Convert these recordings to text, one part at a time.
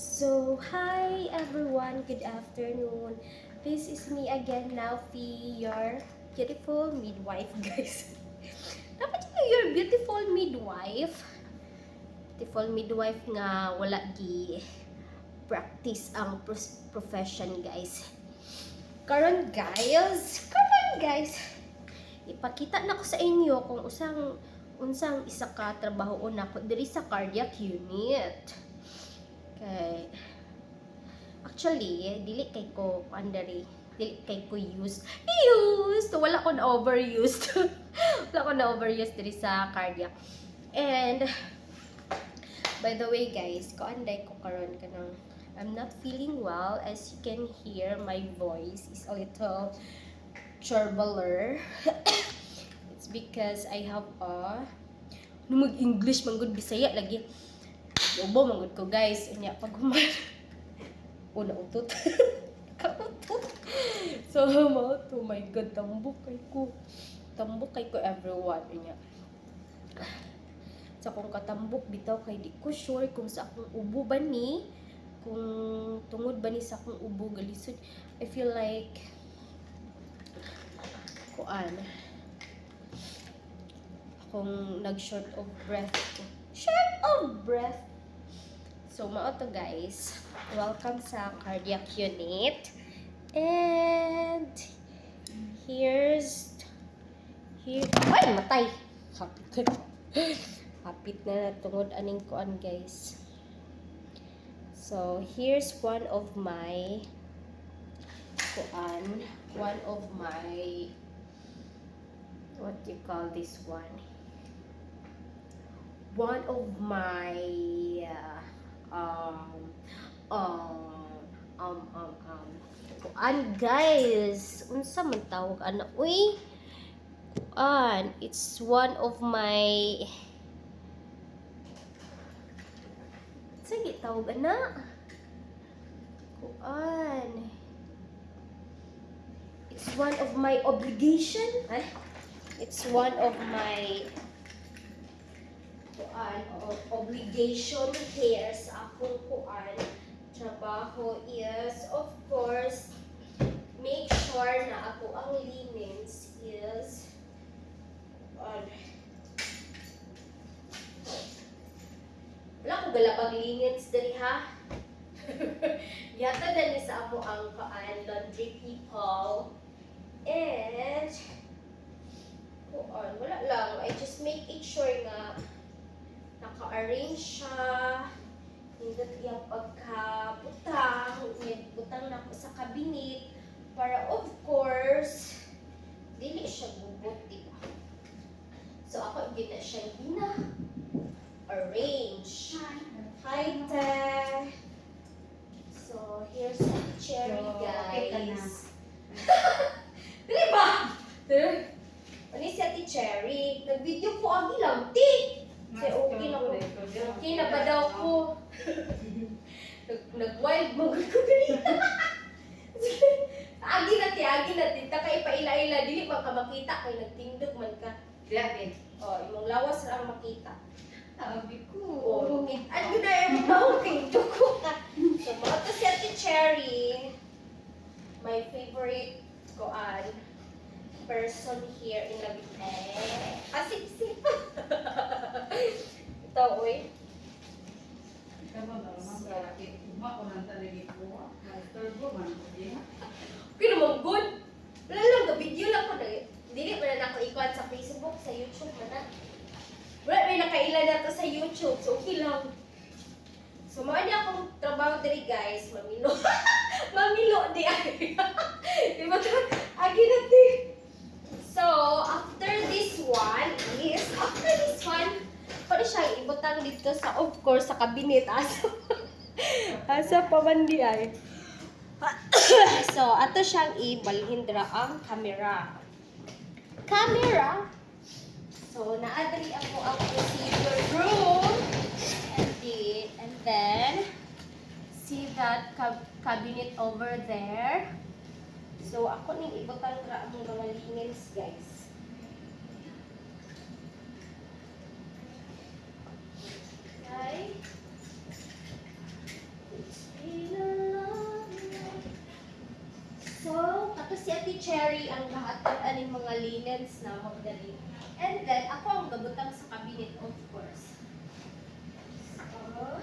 So, hi everyone, good afternoon. This is me again, Nafi, your beautiful midwife, guys. Dapat yun your beautiful midwife. Beautiful midwife nga wala gi practice ang profession, guys. Karon guys, karon guys, ipakita na ko sa inyo kung usang unsang isa ka trabaho nako diri sa cardiac unit. Kay Actually, dili kay ko andari dili kay ko use used wala ko na overused. Wala ko na overused diri sa cardiac. And by the way guys ko anday ko karon kanang I'm not feeling well. As you can hear my voice is a little chorbaler it's because I have a mag English manggod Bisaya lagi Ubo manggod ko guys. Unya pag human una utot kautot so mo to my god tambok kay ko. Tambok kay ko everyone unya. Sa kung katambok bitaw kay di ko sure kung sa akong ubo ba ni. Kung tungod ba ni sa akong ubo galisod. I feel like kuan akong nag short of breath ko. Short of breath so mao to guys. Welcome sa cardiac unit. And here's here ay matay. Hapit. Hapit na tungod aning kuan guys. So here's one of my kuan one of my what you call this one? One of my uh, um um um um um. Guys unsa man tawag ana? Uy kuan it's one of my sige tawag ana? Kuan. It's one of my obligation. Ay it's one of my kuan o obligation here sa akong kuan trabaho is of course make sure na ako ang linens is kuan wala ko galabag linens dali ha? Yata dali sa ako ang kuan laundry people. And kuan wala lang. I just make it sure nga naka-arrange siya. Hindi iya pagkabutang butang na ako sa cabinet para of course dili siya gubot diba so ako gina siya gina arrange hi te so here's the cherry na. guys. Dili ba? Ano si Ate Cherry? Nag-video ko ang ilang, ti! Say, okay na ko. Okay na ba daw ko? Nag- Nag-wild mo ko ganito. Agi na ti, agi na ti. Taka ipaila-ila, dili man ka makita kay nagtindog man ka. Grabe. Oh, imong lawas ra makita. Sabi ko. Oh, ano na yung mao kay duko ka. So, mo to si Ate Cherry. My favorite koan person here in Lagite. Asip-sip. Ito, uy. Pero mong good. Wala lang, ga-video lang ko. Dali- Dili pa na ako ikuan sa Facebook, sa YouTube man na. Wala, may nakailan na to sa YouTube. So, okay lang. So, mga niya akong trabaho diri guys. Mamilo. Mamilo di ay. di ba ito? Agi na di. So, after this one is, after this one, pwede siya ibutang dito sa, of course, sa cabinet. Asa, asa pa man di ay. so, ato siyang ibalhin ang camera. Camera. So, naadri ako ang procedure room. And then, and then, see that cab- cabinet over there. So, ako ning ibutang ra ang mga lingers, guys. Okay? So, ato si Cherry ang lahat at aning mga linens na magdali. And then, ako ang gabutang sa cabinet, of course. So,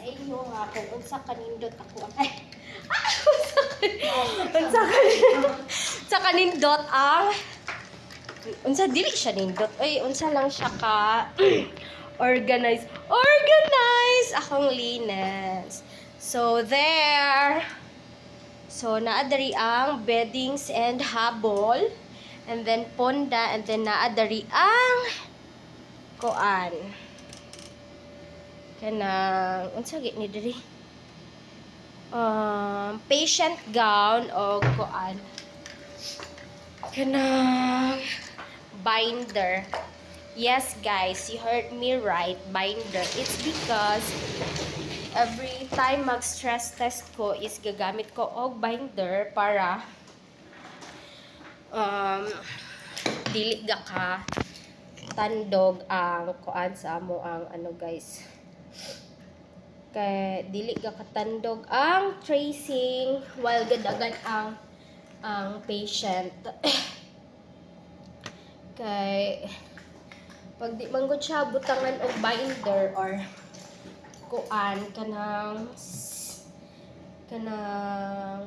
sa inyo nga kung unsa kanindot ako. Ay, ah, unsa kanindot. unsa kanindot. ang unsa dili siya nindot. Ay, unsa lang siya ka organize. Organize akong linens. So, there. So, naadari ang beddings and habol. And then, ponda. And then, naadari ang koan kanang unsa gid ni diri um patient gown. O kuan kanang binder. Yes guys you heard me right. Binder. It's because every time mag stress test ko is gagamit ko og binder para um dili ka tandog ang kuan sa amo ang ano guys kay dili ka katandog ang tracing while gadagan ang ang patient. Kay pag di man gud siya butangan og binder or kuan kanang kanang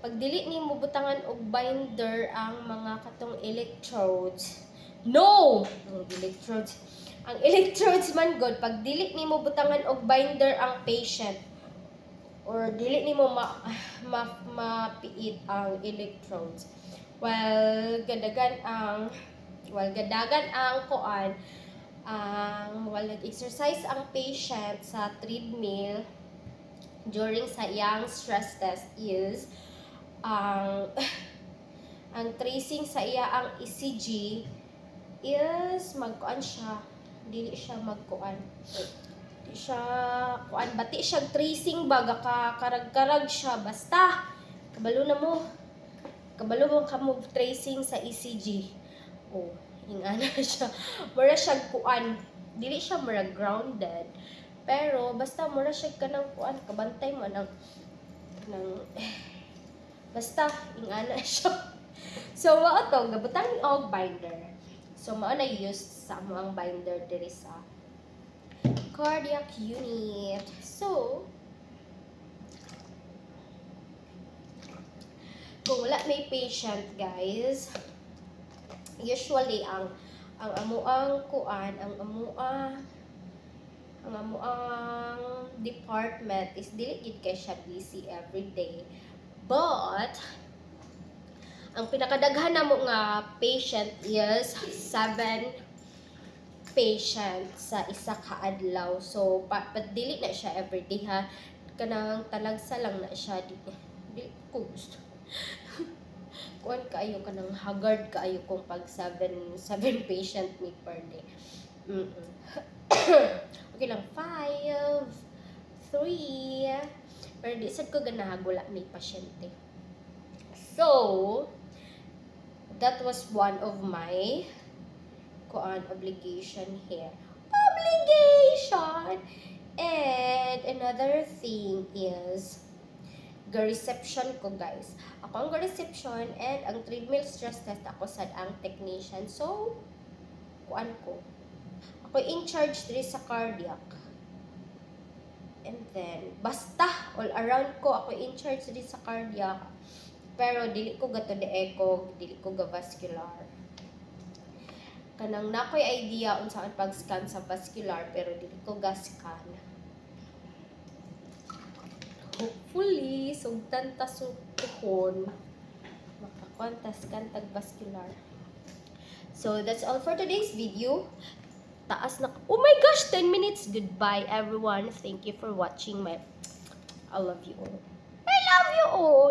pag dili ni mo butangan og binder ang mga katong electrodes. No! Ang electrodes ang electrodes man god pag dili nimo butangan og binder ang patient or dili nimo ma, ma mapiit ang electrodes while gadagan ang while gadagan ang kuan ang while nag-exercise ang patient sa treadmill during sa iyang stress test is ang ang tracing sa iya ang ECG is magkuan siya dili siya magkuan. Di siya kuan bati siya tracing baga ka karag-karag siya. Basta kabalo na mo. Kabalo mo ka mo tracing sa ECG oh ingana siya. Mura siya kuan. Dili siya mura grounded. Pero basta mura siya kanang kuan. Kabantay mo ng ng basta ingana siya. So mao to. Gabutang og binder So, mao na use sa amo ang binder diri sa cardiac unit. So, kung wala may patient, guys, usually ang ang amuang kuan, ang amua ang amuang department is dili gid kay siya busy every day. But ang pinakadaghan na mo nga patient is 7 patient sa isa ka adlaw. So, pa, na siya everyday ha. Kanang talagsa lang na siya. Di, di ko gusto. Kuan kaayo kanang haggard kaayo kung pag 7 7 patient ni per day. Mm-mm. okay lang 5 3 pero di sad ko ganahan wala ni pasyente. So, that was one of my kuan obligation here. Obligation! And another thing is ga reception ko guys. Ako ang reception and ang treadmill stress test ako sad ang technician. So, kuan ko. Ako in charge diri sa cardiac. And then, basta, all around ko, ako in charge diri sa cardiac. Pero, dili ko gato de echo, dili ko ga vascular. Kanang nakoy idea unsaan pag-scan sa vascular, pero dili ko ga scan. Hopefully, sugtan ta sukuhon, makakontas kan tag vascular. So, that's all for today's video. taas na. Oh my gosh, 10 minutes. Goodbye, everyone. Thank you for watching my... I love you all. I love you all.